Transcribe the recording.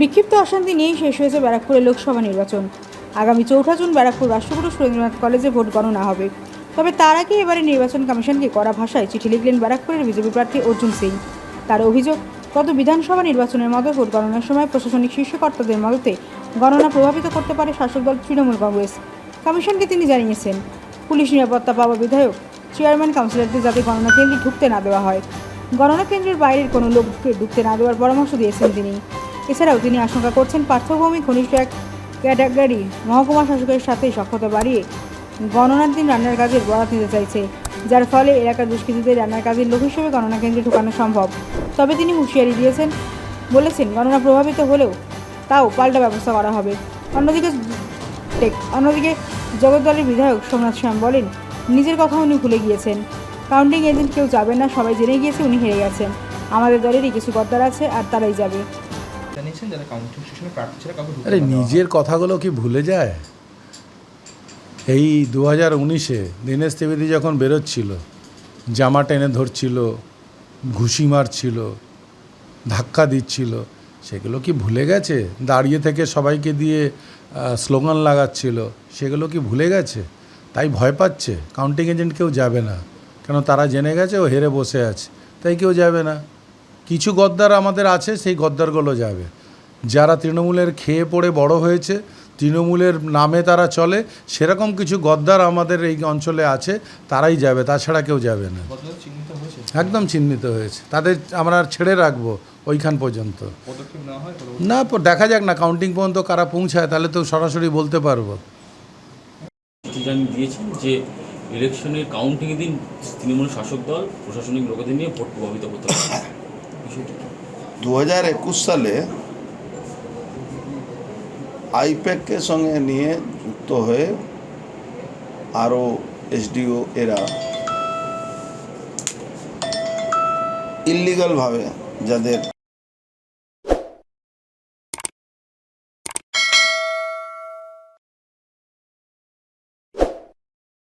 বিক্ষিপ্ত অশান্তি নিয়েই শেষ হয়েছে ব্যারাকপুরে লোকসভা নির্বাচন। আগামী চৌঠা জুন ব্যারাকপুর রাষ্ট্রগুরু সুরেন্দ্রনাথ কলেজে ভোট গণনা হবে। তবে তার আগে এবারে নির্বাচন কমিশনকে কড়া ভাষায় চিঠি লিখলেন ব্যারাকপুরের বিজেপি প্রার্থী অর্জুন সিং। তার অভিযোগ, গত বিধানসভা নির্বাচনের মতো ভোট গণনার সময় প্রশাসনিক শীর্ষকর্তাদের মদতে গণনা প্রভাবিত করতে পারে শাসক দল তৃণমূল কংগ্রেস। কমিশনকে তিনি জানিয়েছেন, পুলিশ নিরাপত্তা পাওয়া বিধায়ক, চেয়ারম্যান কাউন্সিলরদের যাতে গণনা কেন্দ্রে ঢুকতে না দেওয়া হয়। গণনা কেন্দ্রের বাইরের কোনো লোককে ঢুকতে না দেওয়ার পরামর্শ দিয়েছেন তিনি। এছাড়াও তিনি আশঙ্কা করছেন পার্থভূমি ঘনিষ্ঠ এক ক্যাটাগরি মহকুমা শাসকের সাথে সক্ষতা বাড়িয়ে গণনার দিন রান্নার কাজের বরাত নিতে চাইছে, যার ফলে এলাকার দুষ্কৃতীদের রান্নার কাজের লোক হিসেবে গণনা কেন্দ্রে ঢোকানো সম্ভব। তবে তিনি হুঁশিয়ারি দিয়েছেন, বলেছেন গণনা প্রভাবিত হলেও তাও পাল্টা ব্যবস্থা করা হবে। অন্যদিকে অন্যদিকে জগদ্দলের বিধায়ক সোমনাথ শ্যাম বলেন, নিজের কথা উনি ভুলে গিয়েছেন। কাউন্টিং এজেন্ট কেউ যাবে না, সবাই জেনে গিয়েছে উনি হেরে গেছেন। আমাদের দলেরই কিছু গদ্দার আছে আর তারাই যাবে। জানিয়েছেন যারা কাউন্টিং স্টেশনে প্রার্থী ছাড়া কাউকে আরে নিজের কথাগুলো কি ভুলে যায়? এই দু হাজার উনিশে দীনেশ ত্রিবেদী যখন বেরোচ্ছিল জামা টেনে ধরছিল ঘুষি মারছিল ধাক্কা দিচ্ছিল সেগুলো কি ভুলে গেছে? দাঁড়িয়ে থেকে সবাইকে দিয়ে স্লোগান লাগাচ্ছিল সেগুলো কি ভুলে গেছে? তাই ভয় পাচ্ছে। কাউন্টিং এজেন্ট কেউ যাবে না। কেন তারা জেনে গেছে ও হেরে বসে আছে। তাই কেউ যাবে না। কিছু গদ্দার আমাদের আছে সেই গদ্দারগুলো যাবে। যারা তৃণমূলের খেয়ে পড়ে বড় হয়েছে তৃণমূলের নামে তারা চলে সেরকম কিছু গদ্দার আমাদের এই অঞ্চলে আছে তারাই যাবে তাছাড়া কেউ যাবে না। একদম চিহ্নিত হয়েছে। তাদের আমরা আর ছেড়ে রাখব ওইখান পর্যন্ত। হয় না দেখা যাক না কাউন্টিং পর্যন্ত কারা পৌঁছায় তাহলে তো সরাসরি বলতে পারব। দিয়েছেন যে ইলেকশনের কাউন্টিং দিন তৃণমূল শাসক দল প্রশাসনিক লোকেদের নিয়ে ভোট প্রভাবিত হতে পারে বিষয়টি কি? দু হাজার একুশ সালে আইপ্যাককে সঙ্গে নিয়ে যুক্ত হয়ে আরও এসডিও এরা ইলিগালভাবে যাদের